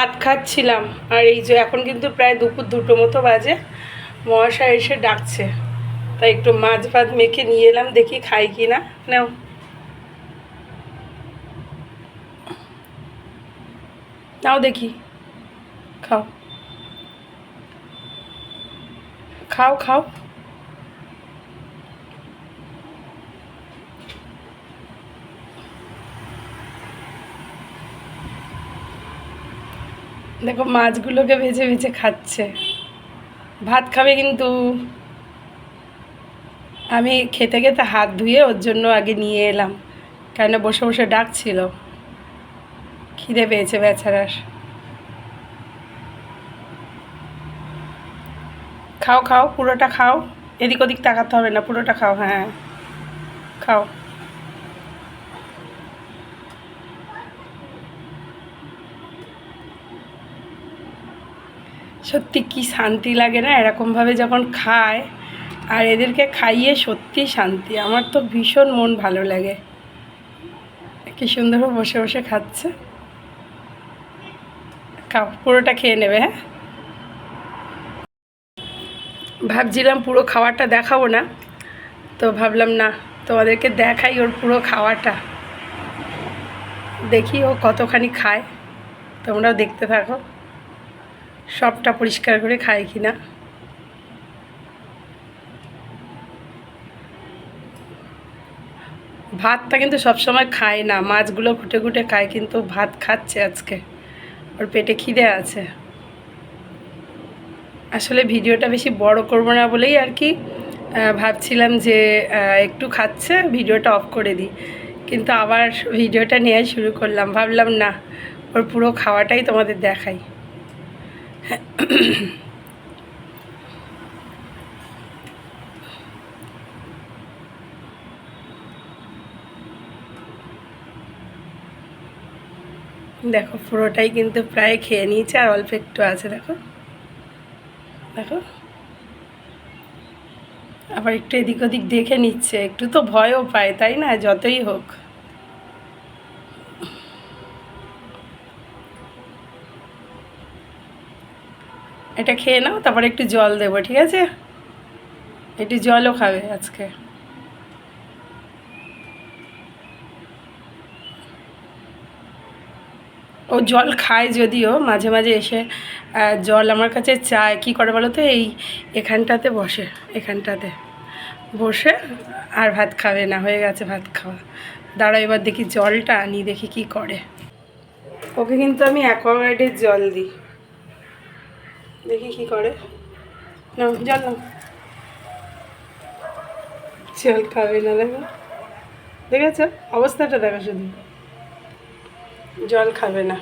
ভাত খাচ্ছিলাম। আর এই যে এখন কিন্তু প্রায় দুপুর দুটো মতো বাজে। মহাশয় এসে ডাকছে। তাই একটু মাছ ভাত মেখে নিয়ে এলাম, দেখি খাই কি না নাও। নাও দেখি। খাও। খাও খাও। দেখো, মাছগুলোকে ভেজে ভেজে খাচ্ছে। ভাত খাবে কিন্তু। আমি খেতে খেতে হাত ধুয়ে ওর জন্য আগে নিয়ে এলাম। কেন, বসে বসে ডাকছিল। খিদে পেয়েছে বেচারার। খাও খাও, পুরোটা খাও। এদিক ওদিক তাকাতে হবে না, পুরোটা খাও হ্যাঁ। খাও। সত্যি কি শান্তি লাগে না? এরকমভাবে যখন খায়, আর এদেরকে খাইয়ে সত্যি শান্তি। আমার তো ভীষণ মন ভালো লাগে। কি সুন্দর বসে বসে খাচ্ছে। পুরোটা খেয়ে নেবে হ্যাঁ? ভাবছিলাম পুরো খাওয়াটা দেখাবো না। তো ভাবলাম, না, তোমাদেরকে দেখাই ওর পুরো খাওয়াটা। দেখি ও কতখানি খায়। তোমরাও দেখতে থাকো। সবটা পরিষ্কার করে খায় কি না। ভাতটা কিন্তু সবসময় খায় না, মাছগুলো ঘুটে ঘুটে খায় কিন্তু ভাত খাচ্ছে আজকে। ওর পেটে খিদে আছে। আসলে ভিডিওটা বেশি বড় করব না বলেই আর কি ভাবছিলাম যে একটু খাচ্ছে, ভিডিওটা অফ করে দিই। কিন্তু আবার ভিডিওটা নেওয়া শুরু করলাম, ভাবলাম না, ওর পুরো খাওয়াটাই তোমাদের দেখাই। দেখো, পুরোটাই কিন্তু প্রায় খেয়ে নিয়েছে আর অল্প একটু আছে, দেখো। দেখো। আবার একটু এদিক ওদিক দেখে নিচ্ছে। একটু তো ভয়ও পায়, তাই না? যতই হোক। এটা খেয়ে নাও, তারপর একটু জল দেবো, ঠিক আছে? একটু জলও খাবে আজকে। ও জল খায় যদিও, মাঝে মাঝে এসে জল আমার কাছে চায়। কী করে বলো তো? এই এখানটাতে বসে এখানটাতে। বসে আর ভাত খাবে না, হয়ে গেছে ভাত খাওয়া। দাঁড়া এবার দেখি জলটা আনি, দেখি কি করে। ওকে কিন্তু আমি অ্যাকোয়াগার্ডের জল দিই। দেখি কি করে। না, জল না জল খাবে না, দেখো। দেখেছ? অবস্থাটা দেখো শুধু। জল খাবে না।